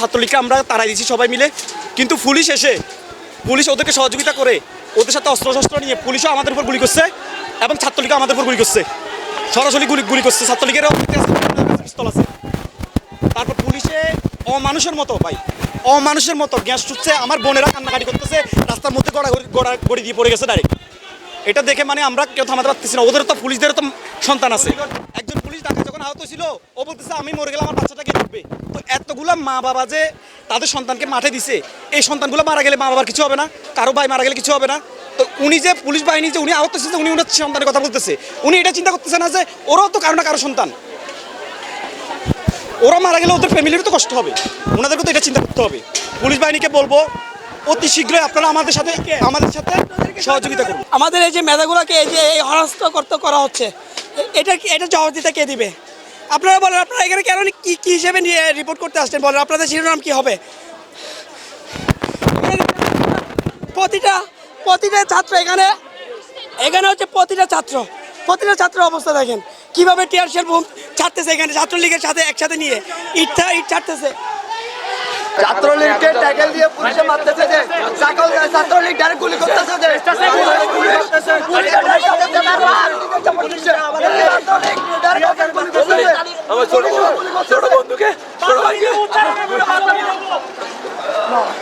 ছাত্রলীগকে আমরা তাড়াই দিয়েছি সবাই মিলে। কিন্তু পুলিশ এসে, পুলিশ ওদেরকে সহযোগিতা করে, ওদের সাথে অস্ত্র শস্ত্র নিয়ে পুলিশও আমাদের উপর গুলি করছে এবং ছাত্রলীগও আমাদের উপর গুলি করছে। সরাসরি গুলি গুলি করছে। ছাত্রলীগেরও পিস্তল আছে তারপর পুলিশে অমানুষের মতো, ভাই। অমানুষের মতো। গ্যাস ছুটছে, আমার বোনেরা কান্নাকাটি করতেছে, রাস্তার মধ্যে গড়া গড়া, গড়ি দিয়ে পড়ে গেছে ডাইরেক্ট এটা দেখে মানে আমরা কেউ থামাতে পারতেছি না। ওদের তো পুলিশদেরও তো সন্তান আছে। একজন পুলিশ ডাক্তার যখন আহত ছিল ও বলতেছে, আমি মরে গেলে আমার বাচ্চাটাকে দেখবে এতগুলা মা বাবা যে তাদের সন্তানকে মাঠে দিছে, এই সন্তানগুলো মারা গেলে মা বাবার কিছু হবে না? কারও ভাই মারা গেলে কিছু হবে না? তো উনি যে পুলিশ বাহিনী যে উনি আহত হচ্ছে উনি ওনার সন্তানের কথা বলতেছে। উনি এটা চিন্তা করতেছে না যে ওরাও তো কারও না কারও সন্তান। ওরা মারা গেলে ওদের ফ্যামিলিরও তো কষ্ট হবে। ওনাদেরকে তো এটা চিন্তা করতে হবে। পুলিশ বাহিনীকে বলব, অতি শীঘ্রই আপনারা আমাদের সাথে আমাদের সাথে সহযোগিতা করুন। আমাদের এই যে মেধাগুলোকে এই যে এই হরাস্ত করতে করা হচ্ছে, এটা এটা জবাব দিতে কে দিবে? আপনারা বলেন, আপনারা এখানে কেন কি হিসেবে নিয়ে রিপোর্ট করতে আসছেন বলেন? আপনাদের শিরোনাম কি হবে? প্রতিটা প্রতিটা ছাত্র এখানে এখানে হচ্ছে প্রতিটা ছাত্র। প্রতিটা ছাত্রের অবস্থা দেখেন। কীভাবে টিয়ারশেল বুম ছাড়তেছে এখানে? ছাত্রলীগের সাথে একসাথে নিয়ে। ইট ছা- ইট ছাড়তেছে। ছাত্রলীগকে ট্যাকেল দিয়ে পুলিশে মারতেছে যে ছাত্রলীগ ডাইরেক্ট গুলি করতেছে যে। আমার ছোট ছোট বন্ধুকে ছোট ভাইকে।